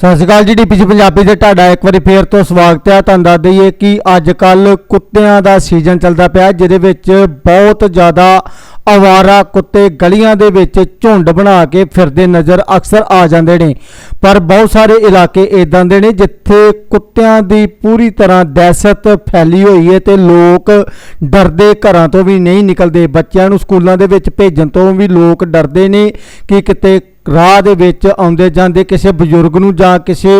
ਸਤਿ ਸ਼੍ਰੀ ਅਕਾਲ ਜੀ ਡੀਪੀਸੀ ਪੰਜਾਬੀ ਦੇ ਤੁਹਾਡਾ ਇੱਕ ਵਾਰੀ ਫੇਰ ਤੋਂ ਸਵਾਗਤ ਹੈ। ਤੁਹਾਨੂੰ ਦੱਸ ਦਈਏ ਕਿ ਅੱਜ ਕੱਲ ਕੁੱਤਿਆਂ ਦਾ ਸੀਜ਼ਨ ਚੱਲਦਾ ਪਿਆ, ਜਿਹਦੇ ਵਿੱਚ ਬਹੁਤ ਜ਼ਿਆਦਾ ਆਵਾਰਾ ਕੁੱਤੇ ਗਲੀਆਂ ਦੇ ਵਿੱਚ ਝੁੰਡ ਬਣਾ ਕੇ ਫਿਰਦੇ ਨਜ਼ਰ ਅਕਸਰ ਆ ਜਾਂਦੇ ਨੇ। ਪਰ ਬਹੁਤ ਸਾਰੇ ਇਲਾਕੇ ਇਦਾਂ ਦੇ ਨੇ, ਜਿੱਥੇ ਕੁੱਤਿਆਂ ਦੀ ਪੂਰੀ ਤਰ੍ਹਾਂ ਦਹਿਸ਼ਤ ਫੈਲੀ ਹੋਈ ਹੈ ਤੇ ਲੋਕ ਡਰਦੇ ਘਰਾਂ ਤੋਂ ਵੀ ਨਹੀਂ ਨਿਕਲਦੇ। ਬੱਚਿਆਂ ਨੂੰ ਸਕੂਲਾਂ ਦੇ ਵਿੱਚ ਭੇਜਣ ਤੋਂ ਵੀ ਲੋਕ ਡਰਦੇ ਨੇ ਕਿ ਕਿਤੇ ਰਾਹ ਦੇ ਵਿੱਚ ਆਉਂਦੇ ਜਾਂਦੇ ਕਿਸੇ ਬਜ਼ੁਰਗ ਨੂੰ ਜਾਂ ਕਿਸੇ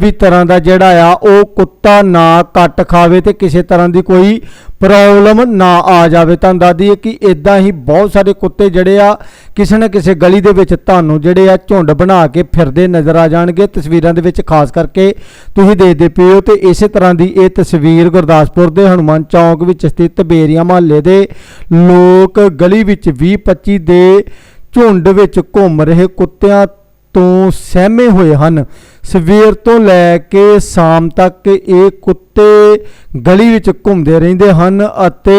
ਵੀ ਤਰ੍ਹਾਂ ਦਾ ਜਿਹੜਾ ਆ, ਉਹ ਕੁੱਤਾ ਨਾ ਕੱਟ ਖਾਵੇ ਤੇ ਕਿਸੇ ਤਰ੍ਹਾਂ ਦੀ ਕੋਈ ਪ੍ਰੋਬਲਮ ਨਾ ਆ ਜਾਵੇ। ਤੁਹਾਨੂੰ ਦੱਸ ਦਈਏ ਕਿ ਇਦਾਂ ਹੀ ਬਹੁਤ ਸਾਰੇ ਕੁੱਤੇ ਜਿਹੜੇ ਆ, ਕਿਸੇ ਨਾ ਕਿਸੇ ਗਲੀ ਦੇ ਵਿੱਚ ਤੁਹਾਨੂੰ ਜਿਹੜੇ ਆ ਝੁੰਡ ਬਣਾ ਕੇ ਫਿਰਦੇ ਨਜ਼ਰ ਆ ਜਾਣਗੇ। ਤਸਵੀਰਾਂ ਦੇ ਵਿੱਚ ਖਾਸ ਕਰਕੇ ਤੁਸੀਂ ਦੇਖਦੇ ਪਏ ਹੋ ਤੇ ਇਸੇ ਤਰ੍ਹਾਂ ਦੀ ਇਹ ਤਸਵੀਰ ਗੁਰਦਾਸਪੁਰ ਦੇ ਹਨੂਮਾਨ ਚੌਂਕ ਵਿੱਚ ਸਥਿਤ ਬੇਰੀਆਂ ਮਹੱਲੇ ਦੇ ਲੋਕ ਗਲੀ ਵਿੱਚ 20 25 ਦੇ ਝੁੰਡ ਵਿੱਚ ਘੁੰਮ ਰਹੇ ਕੁੱਤਿਆਂ ਤੋਂ ਸਹਿਮੇ ਹੋਏ ਹਨ। ਸਵੇਰ ਤੋਂ ਲੈ ਕੇ ਸ਼ਾਮ ਤੱਕ ਇਹ ਕੁੱਤੇ ਗਲੀ ਵਿੱਚ ਘੁੰਮਦੇ ਰਹਿੰਦੇ ਹਨ ਅਤੇ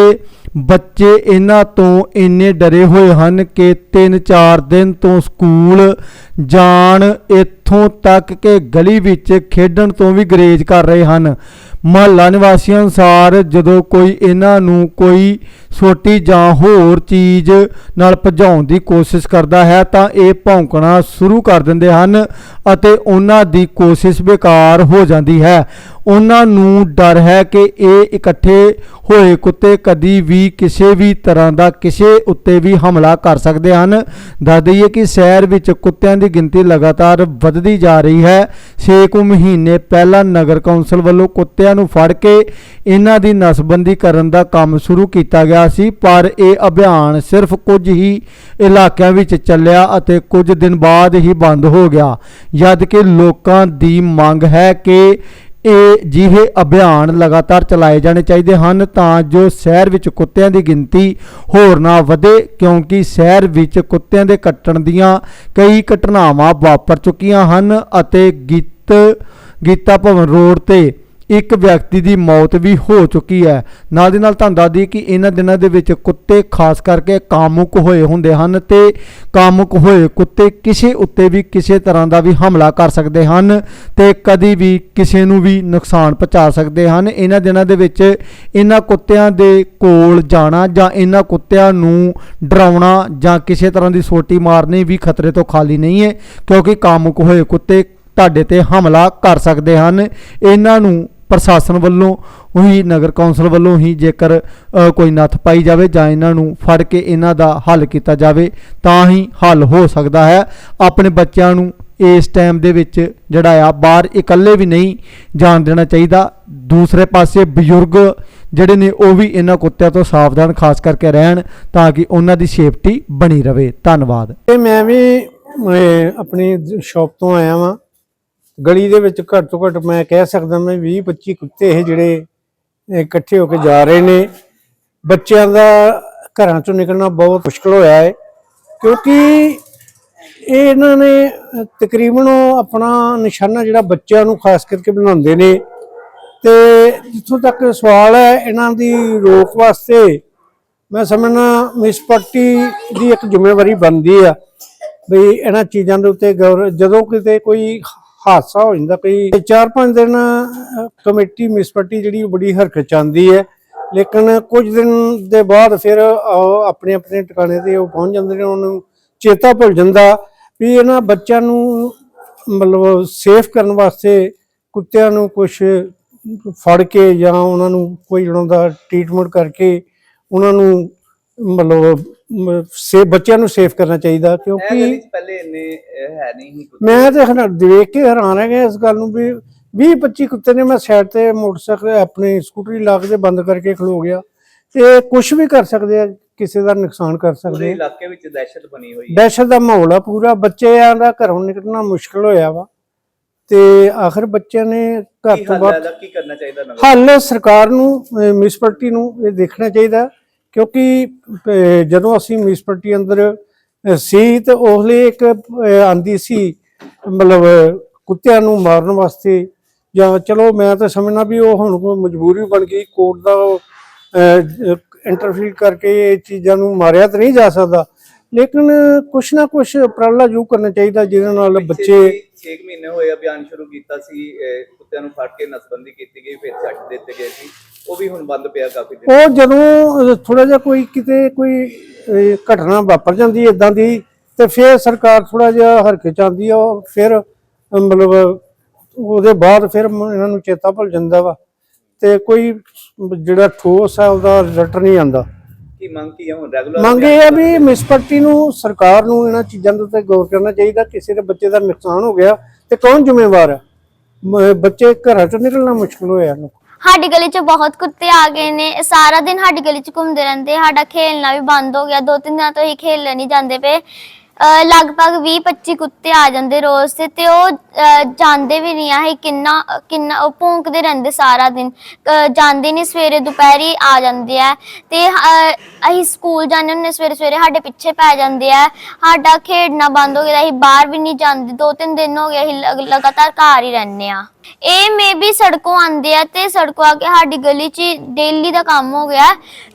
ਬੱਚੇ ਇਹਨਾਂ ਤੋਂ ਇੰਨੇ ਡਰੇ ਹੋਏ ਹਨ ਕਿ 3-4 ਦਿਨ ਤੋਂ ਸਕੂਲ ਜਾਣ ਇੱਥੋਂ ਤੱਕ ਕਿ ਗਲੀ ਵਿੱਚ ਖੇਡਣ ਤੋਂ ਵੀ ਗਰੇਜ ਕਰ ਰਹੇ ਹਨ। ਮਹੱਲਾ ਨਿਵਾਸੀਆਂ ਅਨੁਸਾਰ ਜਦੋਂ ਕੋਈ ਇਹਨਾਂ ਨੂੰ ਕੋਈ ਛੋਟੀ ਜਾਂ ਹੋਰ ਚੀਜ਼ ਨਾਲ ਭਜਾਉਣ ਦੀ ਕੋਸ਼ਿਸ਼ ਕਰਦਾ ਹੈ ਤਾਂ ਇਹ ਭੌਂਕਣਾ ਸ਼ੁਰੂ ਕਰ ਦਿੰਦੇ ਹਨ ਅਤੇ ਉਹਨਾਂ ਦੀ ਕੋਸ਼ਿਸ਼ ਬੇਕਾਰ ਹੋ ਜਾਂਦੀ ਹੈ। ਉਹਨਾਂ ਨੂੰ ਡਰ ਹੈ ਕਿ ਇਹ ਇਕੱਠੇ ਹੋਏ ਕੁੱਤੇ ਕਦੀ ਵੀ ਕਿਸੇ ਵੀ ਤਰ੍ਹਾਂ ਦਾ ਕਿਸੇ ਉੱਤੇ ਵੀ ਹਮਲਾ ਕਰ ਸਕਦੇ ਹਨ। ਦੱਸ ਦਈਏ ਕਿ ਸ਼ਹਿਰ ਵਿੱਚ ਕੁੱਤਿਆਂ ਦੀ ਗਿਣਤੀ ਲਗਾਤਾਰ ਵੱਧਦੀ ਜਾ ਰਹੀ ਹੈ। 6 ਕੁ ਮਹੀਨੇ ਪਹਿਲਾਂ ਨਗਰ ਕੌਂਸਲ ਵੱਲੋਂ ਕੁੱਤਿਆਂ ਨੂੰ ਫੜ ਕੇ ਇਹਨਾਂ ਦੀ ਨਸਬੰਦੀ ਕਰਨ ਦਾ ਕੰਮ ਸ਼ੁਰੂ ਕੀਤਾ ਗਿਆ ਸੀ, ਪਰ ਇਹ ਅਭਿਆਨ ਸਿਰਫ ਕੁਝ ਹੀ ਇਲਾਕਿਆਂ ਵਿੱਚ ਚੱਲਿਆ ਅਤੇ ਕੁਝ ਦਿਨ ਬਾਅਦ ਹੀ ਬੰਦ ਹੋ ਗਿਆ। ਜਦ ਕਿ ਲੋਕਾਂ ਦੀ ਮੰਗ ਹੈ ਕਿ ਇਹ ਜਿਹੇ ਅਭਿਆਨ ਲਗਾਤਾਰ ਚਲਾਏ ਜਾਣੇ ਚਾਹੀਦੇ ਹਨ ਤਾਂ ਜੋ ਸ਼ਹਿਰ ਵਿੱਚ ਕੁੱਤਿਆਂ ਦੀ ਗਿਣਤੀ ਹੋਰ ਨਾ ਵਧੇ, ਕਿਉਂਕਿ ਸ਼ਹਿਰ ਵਿੱਚ ਕੁੱਤਿਆਂ ਦੇ ਕੱਟਣ ਦੀਆਂ ਕਈ ਘਟਨਾਵਾਂ ਵਾਪਰ ਚੁੱਕੀਆਂ ਹਨ ਅਤੇ ਗੀਤ ਗੀਤਾ ਭਵਨ ਰੋਡ ਤੇ ਇੱਕ ਵਿਅਕਤੀ ਦੀ ਮੌਤ ਵੀ ਹੋ ਚੁੱਕੀ ਹੈ। ਨਾਲ ਦੀ ਨਾਲ ਤੁਹਾਨੂੰ ਦੱਸਦੀ ਕਿ ਇਹਨਾਂ ਦਿਨਾਂ ਦੇ ਵਿੱਚ ਕੁੱਤੇ ਖਾਸ ਕਰਕੇ ਕਾਮੁਕ ਹੋਏ ਹੁੰਦੇ ਹਨ ਤੇ ਕਾਮੁਕ ਹੋਏ ਕੁੱਤੇ ਕਿਸੇ ਉੱਤੇ ਵੀ ਕਿਸੇ ਤਰ੍ਹਾਂ ਦਾ ਵੀ ਹਮਲਾ ਕਰ ਸਕਦੇ ਹਨ ਤੇ ਕਦੀ ਵੀ ਕਿਸੇ ਨੂੰ ਵੀ ਨੁਕਸਾਨ ਪਹੁੰਚਾ ਸਕਦੇ ਹਨ। ਇਹਨਾਂ ਦਿਨਾਂ ਦੇ ਵਿੱਚ ਇਹਨਾਂ ਕੁੱਤਿਆਂ ਦੇ ਕੋਲ ਜਾਣਾ ਜਾਂ ਇਹਨਾਂ ਕੁੱਤਿਆਂ ਨੂੰ ਡਰਾਉਣਾ ਜਾਂ ਕਿਸੇ ਤਰ੍ਹਾਂ ਦੀ ਸੋਟੀ ਮਾਰਨੀ ਵੀ ਖਤਰੇ ਤੋਂ ਖਾਲੀ ਨਹੀਂ ਹੈ, ਕਿਉਂਕਿ ਕਾਮੁਕ ਹੋਏ ਕੁੱਤੇ ਤੁਹਾਡੇ ਤੇ ਹਮਲਾ ਕਰ ਸਕਦੇ ਹਨ। ਇਹਨਾਂ ਨੂੰ ਪ੍ਰਸ਼ਾਸਨ ਵੱਲੋਂ, ਉਹੀ ਨਗਰ ਕੌਂਸਲ ਵੱਲੋਂ ਹੀ ਜੇਕਰ ਕੋਈ ਨੱਥ ਪਾਈ ਜਾਵੇ ਜਾਂ ਇਹਨਾਂ ਨੂੰ ਫੜ ਕੇ ਇਹਨਾਂ ਦਾ ਹੱਲ ਕੀਤਾ ਜਾਵੇ, ਤਾਂ ਹੀ ਹੱਲ ਹੋ ਸਕਦਾ ਹੈ। ਆਪਣੇ ਬੱਚਿਆਂ ਨੂੰ ਇਸ ਟਾਈਮ ਦੇ ਵਿੱਚ ਜਿਹੜਾ ਆ, ਬਾਹਰ ਇਕੱਲੇ ਵੀ ਨਹੀਂ ਜਾਣ ਦੇਣਾ ਚਾਹੀਦਾ। ਦੂਸਰੇ ਪਾਸੇ ਬਜ਼ੁਰਗ ਜਿਹੜੇ ਨੇ, ਉਹ ਵੀ ਇਹਨਾਂ ਕੁੱਤਿਆਂ ਤੋਂ ਸਾਵਧਾਨ ਖਾਸ ਕਰਕੇ ਰਹਿਣ ਤਾਂ ਕਿ ਉਹਨਾਂ ਦੀ ਸੇਫਟੀ ਬਣੀ ਰਵੇ ਧੰਨਵਾਦ। ਇਹ ਮੈਂ ਵੀ ਆਪਣੀ ਸ਼ਾਪ ਤੋਂ ਆਇਆ ਵਾਂ। ਗਲੀ ਦੇ ਵਿੱਚ ਘੱਟ ਤੋਂ ਘੱਟ ਮੈਂ ਕਹਿ ਸਕਦਾ ਮੈਂ 20 25 ਕੁੱਤੇ ਇਹ ਜਿਹੜੇ ਇਕੱਠੇ ਹੋ ਕੇ ਜਾ ਰਹੇ ਨੇ। ਬੱਚਿਆਂ ਦਾ ਘਰਾਂ ਚੋਂ ਨਿਕਲਣਾ ਬਹੁਤ ਮੁਸ਼ਕਲ ਹੋਇਆ ਹੈ, ਕਿਉਂਕਿ ਇਹ ਇਹਨਾਂ ਨੇ ਤਕਰੀਬਨ ਉਹ ਆਪਣਾ ਨਿਸ਼ਾਨਾ ਜਿਹੜਾ ਬੱਚਿਆਂ ਨੂੰ ਖਾਸ ਕਰਕੇ ਬਣਾਉਂਦੇ ਨੇ ਤੇ ਜਿੱਥੋਂ ਤੱਕ ਸਵਾਲ ਹੈ ਇਹਨਾਂ ਦੀ ਰੋਕ ਵਾਸਤੇ, ਮੈਂ ਸਮਝਣਾ ਮਿਸਪੱਟੀ ਦੀ ਇੱਕ ਜ਼ਿੰਮੇਵਾਰੀ ਬਣਦੀ ਆ, ਵੀ ਇਹਨਾਂ ਚੀਜ਼ਾਂ ਦੇ ਉੱਤੇ ਗੌਰ ਜਦੋਂ ਕਿਤੇ ਕੋਈ ਹਾਦਸਾ ਹੋ ਜਾਂਦਾ ਕੋਈ। 4-5 ਦਿਨ ਕਮੇਟੀ ਮਿਸਪੱਟੀ ਜਿਹੜੀ ਉਹ ਬੜੀ ਹਰਕਤ ਚਾਹੁੰਦੀ ਹੈ। ਲੇਕਿਨ ਕੁਝ ਦਿਨ ਦੇ ਬਾਅਦ ਫਿਰ ਆਪਣੇ ਆਪਣੇ ਟਿਕਾਣੇ ਤੇ ਉਹ ਪਹੁੰਚ ਜਾਂਦੇ ਨੇ, ਉਹਨਾਂ ਨੂੰ ਚੇਤਾ ਭੁੱਲ ਜਾਂਦਾ ਵੀ ਇਹਨਾਂ ਬੱਚਿਆਂ ਨੂੰ ਮਤਲਬ ਸੇਫ ਕਰਨ ਵਾਸਤੇ ਕੁੱਤਿਆਂ ਨੂੰ ਕੁਝ ਫੜ ਕੇ ਜਾਂ ਉਹਨਾਂ ਨੂੰ ਕੋਈ ਉਹਨਾਂ ਦਾ ਟ੍ਰੀਟਮੈਂਟ ਕਰਕੇ ਉਹਨਾਂ ਨੂੰ ਮਤਲਬ ਸੇ ਬੱਚਿਆਂ ਨੂੰ ਸੇਫ ਕਰਨਾ ਚਾਹੀਦਾ ਕਿਉਂਕਿ ਪਹਿਲੇ ਇੰਨੇ ਹੈ ਨਹੀਂ। ਮੈਂ ਤੇ ਦੇਖ ਕੇ ਹੈਰਾਨ ਹੈਗਾ ਇਸ ਗੱਲ ਨੂੰ ਵੀ 20 25 ਕੁੱਤੇ ਨੇ ਮੈਂ ਸਾਈਡ ਤੇ ਮੋਟਰਸਾਈਕਲ ਆਪਣੀ ਸਕੂਟਰੀ ਲਾ ਕੇ ਬੰਦ ਕਰਕੇ ਖਲੋ ਗਿਆ। ਤੇ ਕੁਝ ਵੀ ਕਰ ਸਕਦੇ ਆ ਕਿਸੇ ਦਾ ਨੁਕਸਾਨ ਕਰ ਪੂਰੇ ਸਕਦੇ ਆ। ਇਲਾਕੇ ਵਿੱਚ ਦਹਿਸ਼ਤ ਬਣੀ ਹੋਈ ਹੈ। ਦਹਿਸ਼ਤ ਦਾ ਮਾਹੌਲ ਆ ਪੂਰਾ ਬੱਚਿਆਂ ਦਾ ਘਰੋਂ ਨਿਕਲਣਾ ਮੁਸ਼ਕਲ ਹੋਇਆ ਵਾ। ਤੇ ਆਖਰ ਬੱਚਿਆਂ ਨੇ ਘਰ ਤੋਂ ਬਾਹਰ ਕੀ ਕਰਨਾ ਚਾਹੀਦਾ ਹੱਲ ਸਰਕਾਰ ਨੂੰ ਮਿਊਨਿਸਪੈਲਿਟੀ ਨੂੰ ਇਹ ਦੇਖਣਾ ਚਾਹੀਦਾ। ਕਿਉਂਕਿ ਅਹ, ਜਦੋਂ ਅਸੀਂ ਮਿਊਨਿਸਪੈਲਿਟੀ ਅੰਦਰ ਅਹ, ਸੀ ਤੇ ਉਸ ਲਈ ਇੱਕ ਅਹ, ਆਂਦੀ ਸੀ ਮਤਲਬ ਕੁੱਤਿਆਂ ਨੂੰ ਮਾਰਨ ਵਾਸਤੇ ਜਾਂ ਚਲੋ ਮੈਂ ਤਾਂ ਸਮਝਣਾ ਵੀ ਉਹ ਹੁਣ ਕੋਈ ਮਜਬੂਰੀ ਬਣ ਗਈ ਕੋਰਟ ਦਾ ਇੰਟਰਫੀਅਰ ਕਰਕੇ ਇਹ ਚੀਜ਼ਾਂ ਨੂੰ ਮਾਰਿਆ ਤਾਂ ਨਹੀਂ ਜਾ ਸਕਦਾ। ਲੇਕਿਨ ਕੁਛ ਨਾ ਕੁਛ ਉਪਰਾਲਾ ਜ਼ਰੂਰ ਕਰਨਾ ਚਾਹੀਦਾ ਜਿਹਦੇ ਨਾਲ ਬੱਚੇ ਜੀ 6 ਮਹੀਨੇ ਹੋਏ ਅਭਿਆਨ ਸ਼ੁਰੂ ਕੀਤਾ ਸੀ ਅਹ, ਕੁੱਤਿਆਂ ਨੂੰ ਫੜ ਕੇ ਨਸਬੰਦੀ ਕੀਤੀ ਗਈ ਫਿਰ ਛੱਡ ਦਿੱਤੇ ਗਏ ਸੀ। ਉਹ ਵੀ ਹੁਣ ਬੰਦ ਪਿਆ ਕਾਫੀ ਦਿਨ। ਉਹ ਜਦੋਂ ਥੋੜਾ ਜਿਹਾ ਕੋਈ ਕਿਤੇ ਕੋਈ ਘਟਨਾ ਵਾਪਰ ਜਾਂਦੀ ਹੈ ਇਦਾਂ ਦੀ ਤੇ ਫਿਰ ਸਰਕਾਰ ਥੋੜਾ ਜਿਹਾ ਹਰਕੇ ਚਾਂਦੀ ਆ ਉਹ ਫਿਰ ਮਤਲਬ ਉਹਦੇ ਬਾਅਦ ਫਿਰ ਇਹਨਾਂ ਨੂੰ ਚੇਤਾ ਭੁੱਲ ਜਾਂਦਾ ਵਾ। ਤੇ ਕੋਈ ਜਿਹੜਾ ਠੋਸ ਹੈ ਉਹਦਾ ਰਿਜ਼ਲਟ ਨਹੀਂ ਆਂਦਾ ਕੀ ਮੰਗ ਕੀ ਹੈ ਹੁਣ ਰੈਗੂਲਰ ਮੰਗ ਇਹ ਹੈ ਵੀ ਮਿਸਪਰਟੀ ਨੂੰ ਸਰਕਾਰ ਨੂੰ ਇਹਨਾਂ ਚੀਜ਼ਾਂ ਦੇ ਉੱਤੇ ਗੌਰ ਕਰਨਾ ਚਾਹੀਦਾ ਕਿਸੇ ਦੇ ਬੱਚੇ ਦਾ ਨੁਕਸਾਨ ਹੋ ਗਿਆ ਤੇ ਕੌਣ ਜ਼ਿੰਮੇਵਾਰ ਹੈ ਬੱਚੇ ਘਰਾਂ ਚੋਂ ਨਿਕਲਣਾ ਮੁਸ਼ਕਲ ਹੋਇਆ ਇਹਨੂੰ ਸਾਡੀ ਗਲੀ 'ਚ ਬਹੁਤ ਕੁੱਤੇ ਆ ਗਏ ਨੇ। ਇਹ ਸਾਰਾ ਦਿਨ ਸਾਡੀ ਗਲੀ 'ਚ ਘੁੰਮਦੇ ਰਹਿੰਦੇ। ਸਾਡਾ ਖੇਲਣਾ ਵੀ ਬੰਦ ਹੋ ਗਿਆ। ਦੋ ਤਿੰਨ ਦਿਨਾਂ ਤੋਂ ਹੀ ਖੇਲਣ ਨਹੀਂ ਜਾਂਦੇ ਪਏ। ਅਹ ਲਗਭਗ 20 25 ਕੁੱਤੇ ਆ ਜਾਂਦੇ ਰੋਜ਼ ਤੇ ਤੇ ਉਹ, ਅਹ ਜਾਂਦੇ ਵੀ ਨਹੀਂ ਆਹੀ ਕਿੰਨਾ ਕਿੰਨਾ ਉਹ ਭੌਂਕਦੇ ਰਹਿੰਦੇ ਸਾਰਾ ਦਿਨ। ਅਹ ਜਾਂਦੇ ਨਹੀਂ, ਸਵੇਰੇ ਦੁਪਹਿਰੀ ਆ ਜਾਂਦੇ ਆ। ਤੇ, ਅਹ ਅਸੀਂ ਸਕੂਲ ਜਾਂਦੇ ਹੁੰਦੇ ਸਵੇਰੇ ਸਵੇਰੇ ਸਾਡੇ ਪਿੱਛੇ ਪੈ ਜਾਂਦੇ ਆ। ਸਾਡਾ ਖੇਡਣਾ ਬੰਦ ਹੋ ਗਿਆ। ਅਸੀਂ ਬਾਹਰ ਵੀ ਨਹੀਂ ਜਾਂਦੇ। ਦੋ ਤਿੰਨ ਦਿਨ ਹੋ ਗਏ ਅਸੀਂ ਲਗ- ਲਗਾਤਾਰ ਘਰ ਹੀ ਰਹਿੰਦੇ ਆ। ਇਹ ਮੇਬੀ ਸੜਕੋਂ ਆਉਂਦੇ ਆ ਤੇ ਸੜਕੋਂ ਆ ਕੇ ਸਾਡੀ ਗਲੀ 'ਚ ਡੇਲੀ ਦਾ ਕੰਮ ਹੋ ਗਿਆ।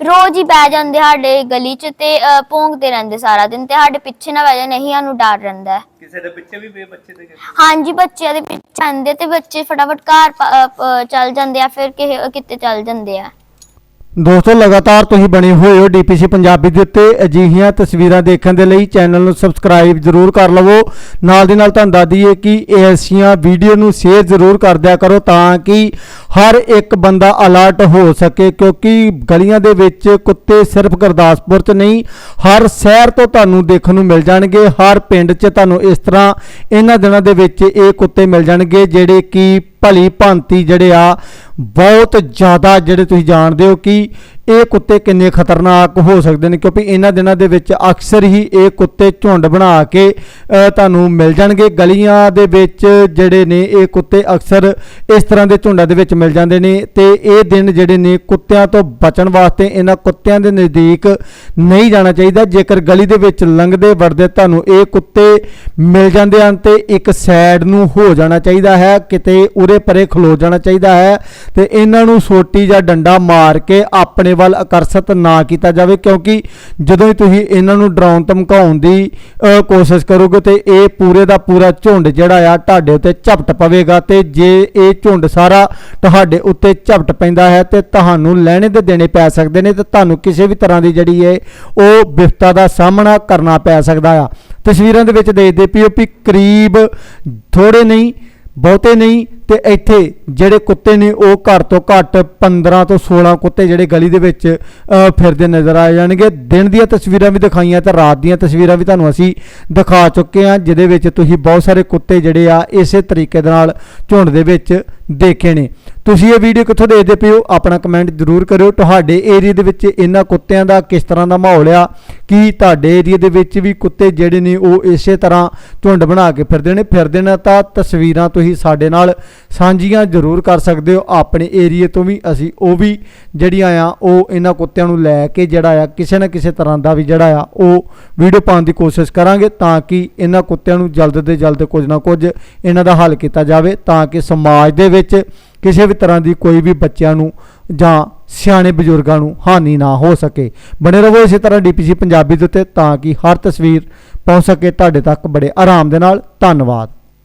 ਰੋਜ਼ ਹੀ ਬਹਿ ਜਾਂਦੇ ਸਾਡੇ ਗਲੀ 'ਚ ਤੇ ਅਹ, ਭੌਂਕਦੇ ਰਹਿੰਦੇ ਸਾਰਾ ਦਿਨ ਤੇ ਸਾਡੇ ਪਿੱਛੇ ਨਾ ਬਹਿ ਜਾਣ ਨਹੀਂ ਸਾਨੂੰ ਡਰ ਰਹਿੰਦਾ ਹੈ। ਕਿਸੇ ਦੇ ਪਿੱਛੇ ਵੀ ਬੇ ਬੱਚੇ ਦੇ ਹਾਂਜੀ ਬੱਚਿਆਂ ਦੇ ਪਿੱਛੇ ਆਉਂਦੇ ਤੇ ਬੱਚੇ ਫਟਾਫਟ ਘਰ ਪ- ਅਹ, ਪ- ਚੱਲ ਜਾਂਦੇ ਆ ਫਿਰ ਕਿਸੇ ਕਿਤੇ ਚੱਲ ਜਾਂਦੇ ਆ। ਦੋਸਤੋ, ਲਗਾਤਾਰ ਤੁਸੀਂ ਬਣੇ ਹੋਏ ਹੋ ਡੀਪੀਸੀ ਪੰਜਾਬੀ ਦੇ ਉੱਤੇ। ਅਜਿਹੀਆਂ ਤਸਵੀਰਾਂ ਦੇਖਣ ਦੇ ਲਈ ਚੈਨਲ ਨੂੰ ਸਬਸਕ੍ਰਾਈਬ ਜ਼ਰੂਰ ਕਰ ਲਵੋ। ਨਾਲ ਦੀ ਨਾਲ ਤੁਹਾਨੂੰ ਦੱਸ ਦਈਏ ਕਿ ਐਸੀਆਂ ਵੀਡੀਓ ਨੂੰ ਸ਼ੇਅਰ ਜ਼ਰੂਰ ਕਰ ਦਿਆ ਕਰੋ ਤਾਂ ਕਿ ਹਰ ਇੱਕ ਬੰਦਾ ਅਲਰਟ ਹੋ ਸਕੇ ਕਿਉਂਕਿ ਗਲੀਆਂ ਦੇ ਵਿੱਚ ਕੁੱਤੇ ਸਿਰਫ ਗੁਰਦਾਸਪੁਰ 'ਚ ਨਹੀਂ, ਹਰ ਸ਼ਹਿਰ ਤੋਂ ਤੁਹਾਨੂੰ ਦੇਖਣ ਨੂੰ ਮਿਲ ਜਾਣਗੇ, ਹਰ ਪਿੰਡ 'ਚ ਤੁਹਾਨੂੰ ਇਸ ਤਰ੍ਹਾਂ ਇਹਨਾਂ ਦਿਨਾਂ ਦੇ ਵਿੱਚ ਇਹ ਕੁੱਤੇ ਮਿਲ ਜਾਣਗੇ ਜਿਹੜੇ ਕਿ ਭਲੀ ਭਾਂਤੀ ਜਿਹੜੇ ਆ ਬਹੁਤ ਜ਼ਿਆਦਾ ਜਿਹੜੇ ਤੁਸੀਂ ਜਾਣਦੇ ਹੋ ਕਿ ਇਹ ਕੁੱਤੇ ਕਿੰਨੇ ਖਤਰਨਾਕ ਹੋ ਸਕਦੇ ਨੇ, ਕਿਉਂਕਿ ਇਹਨਾਂ ਦਿਨਾਂ ਦੇ ਵਿੱਚ ਅਕਸਰ ਹੀ ਇਹ ਕੁੱਤੇ ਝੁੰਡ ਬਣਾ ਕੇ ਤੁਹਾਨੂੰ ਮਿਲ ਜਾਣਗੇ। ਗਲੀਆਂ ਦੇ ਵਿੱਚ ਜਿਹੜੇ ਨੇ, ਇਹ ਕੁੱਤੇ ਅਕਸਰ ਇਸ ਤਰ੍ਹਾਂ ਦੇ ਝੁੰਡਾਂ ਦੇ ਵਿੱਚ ਮਿਲ ਜਾਂਦੇ ਨੇ ਤੇ ਇਹ ਦਿਨ ਜਿਹੜੇ ਨੇ, ਕੁੱਤਿਆਂ ਤੋਂ ਬਚਣ ਵਾਸਤੇ ਇਹਨਾਂ ਕੁੱਤਿਆਂ ਦੇ ਨਜ਼ਦੀਕ ਨਹੀਂ ਜਾਣਾ ਚਾਹੀਦਾ। ਜੇਕਰ ਗਲੀ ਦੇ ਵਿੱਚ ਲੰਘਦੇ ਵੜਦੇ ਤੁਹਾਨੂੰ ਇਹ ਕੁੱਤੇ ਮਿਲ ਜਾਂਦੇ ਹਨ ਤੇ ਇੱਕ ਸਾਈਡ ਨੂੰ ਹੋ ਜਾਣਾ ਚਾਹੀਦਾ ਹੈ, ਕਿਤੇ ਉਰੇ ਪਰੇ ਖਲੋ ਜਾਣਾ ਚਾਹੀਦਾ ਹੈ ਤੇ ਇਹਨਾਂ ਨੂੰ ਸੋਟੀ ਜਾਂ ਡੰਡਾ ਮਾਰ ਕੇ ਆਪਣੇ ਵੱਲ ਆਕਰਸ਼ਿਤ ਨਾ ਕੀਤਾ ਜਾਵੇ, ਕਿਉਂਕਿ ਜਦੋਂ ਹੀ ਤੁਸੀਂ ਇਹਨਾਂ ਨੂੰ ਡਰਾਉਣ, ਧਮਕਾਉਣ ਦੀ ਕੋਸ਼ਿਸ਼ ਕਰੋਗੇ ਤੇ ਇਹ ਪੂਰੇ ਦਾ ਪੂਰਾ ਝੁੰਡ ਜਿਹੜਾ ਆ ਤੁਹਾਡੇ ਉੱਤੇ ਝਪਟ ਪਵੇਗਾ ਤੇ ਜੇ ਇਹ ਝੁੰਡ ਸਾਰਾ ਤੁਹਾਡੇ ਉੱਤੇ ਝਪਟ ਪੈਂਦਾ ਹੈ ਤੇ ਤੁਹਾਨੂੰ ਲੈਣੇ ਤੇ ਦੇਣੇ ਪੈ ਸਕਦੇ ਨੇ ਤੇ ਤੁਹਾਨੂੰ ਕਿਸੇ ਵੀ ਤਰ੍ਹਾਂ ਦੀ ਜਿਹੜੀ ਹੈ ਉਹ ਵਿਫਤਾ ਦਾ ਸਾਹਮਣਾ ਕਰਨਾ ਪੈ ਸਕਦਾ ਆ। ਤਸਵੀਰਾਂ ਦੇ ਵਿੱਚ ਦੇਖਦੇ ਪਿਓ ਵੀ ਕਰੀਬ ਥੋੜੇ ਨਹੀਂ, ਬਹੁਤੇ ਨਹੀਂ ਤੇ ਇੱਥੇ ਜਿਹੜੇ ਕੁੱਤੇ ਨੇ, ਉਹ ਘੱਟ ਤੋਂ ਘੱਟ 15 ਤੋਂ 16 ਕੁੱਤੇ ਜਿਹੜੇ ਗਲੀ ਦੇ ਵਿੱਚ ਫਿਰਦੇ ਨਜ਼ਰ ਆ ਜਾਣਗੇ। ਦਿਨ ਦੀਆਂ ਤਸਵੀਰਾਂ ਵੀ ਦਿਖਾਈਆਂ ਤੇ ਰਾਤ ਦੀਆਂ ਤਸਵੀਰਾਂ ਵੀ ਤੁਹਾਨੂੰ ਅਸੀਂ ਦਿਖਾ ਚੁੱਕੇ ਹਾਂ, ਜਿਹਦੇ ਵਿੱਚ ਤੁਸੀਂ ਬਹੁਤ ਸਾਰੇ ਕੁੱਤੇ ਜਿਹੜੇ ਆ, ਇਸੇ ਤਰੀਕੇ ਦੇ ਨਾਲ ਝੁੰਡ ਦੇ ਵਿੱਚ ਦੇਖੇ ਨੇ। ਤੁਸੀਂ ਇਹ ਵੀਡੀਓ ਕਿੱਥੋਂ ਦੇਖਦੇ ਪਏ ਹੋ? ਆਪਣਾ ਕਮੈਂਟ ਜ਼ਰੂਰ ਕਰਿਓ। ਤੁਹਾਡੇ ਏਰੀਆ ਦੇ ਵਿੱਚ ਇਹਨਾਂ ਕੁੱਤਿਆਂ ਦਾ ਕਿਸ ਤਰ੍ਹਾਂ ਦਾ ਮਾਹੌਲ ਆ? ਕੀ ਤੁਹਾਡੇ ਏਰੀਆ ਦੇ ਵਿੱਚ ਵੀ ਕੁੱਤੇ ਜਿਹੜੇ ਨੇ, ਉਹ ਇਸੇ ਤਰ੍ਹਾਂ ਝੁੰਡ ਬਣਾ ਕੇ ਫਿਰਦੇ ਨੇ? ਫਿਰਦੇ ਨੇ ਤਾਂ ਤਸਵੀਰਾਂ ਤੁਸੀਂ ਸਾਡੇ ਨਾਲ ਸਾਂਝੀਆਂ ਜ਼ਰੂਰ ਕਰ ਸਕਦੇ ਹੋ। ਆਪਣੇ ਏਰੀਏ ਤੋਂ ਵੀ ਅਸੀਂ ਉਹ ਵੀ ਜਿਹੜੀਆਂ ਆ, ਉਹ ਇਹਨਾਂ ਕੁੱਤਿਆਂ ਨੂੰ ਲੈ ਕੇ ਜਿਹੜਾ ਆ, ਕਿਸੇ ਨਾ ਕਿਸੇ ਤਰ੍ਹਾਂ ਦਾ ਵੀ ਜਿਹੜਾ ਆ, ਉਹ ਵੀਡੀਓ ਪਾਉਣ ਦੀ ਕੋਸ਼ਿਸ਼ ਕਰਾਂਗੇ ਤਾਂ ਕਿ ਇਹਨਾਂ ਕੁੱਤਿਆਂ ਨੂੰ ਜਲਦ ਦੇ ਜਲਦ ਕੁਝ ਨਾ ਕੁਝ ਇਹਨਾਂ ਦਾ ਹੱਲ ਕੀਤਾ ਜਾਵੇ ਤਾਂ ਕਿ ਸਮਾਜ ਦੇ ਵਿੱਚ ਕਿਸੇ ਵੀ ਤਰ੍ਹਾਂ ਦੀ ਕੋਈ ਵੀ ਬੱਚਿਆਂ ਨੂੰ ਜਾਂ ਸਿਆਣੇ ਬਜ਼ੁਰਗਾਂ ਨੂੰ ਹਾਨੀ ਨਾ ਹੋ ਸਕੇ। ਬਣੇ ਰਹੋ ਇਸੇ ਤਰ੍ਹਾਂ ਡੀਪੀਸੀ ਪੰਜਾਬੀ ਦੇ ਉੱਤੇ ਤਾਂ ਕਿ ਹਰ ਤਸਵੀਰ ਪਹੁੰਚ ਸਕੇ। ਤੁਹਾਡੇ ਤੱਕ ਬੜੇ ਆਰਾਮ ਦੇ ਨਾਲ। ਧੰਨਵਾਦ।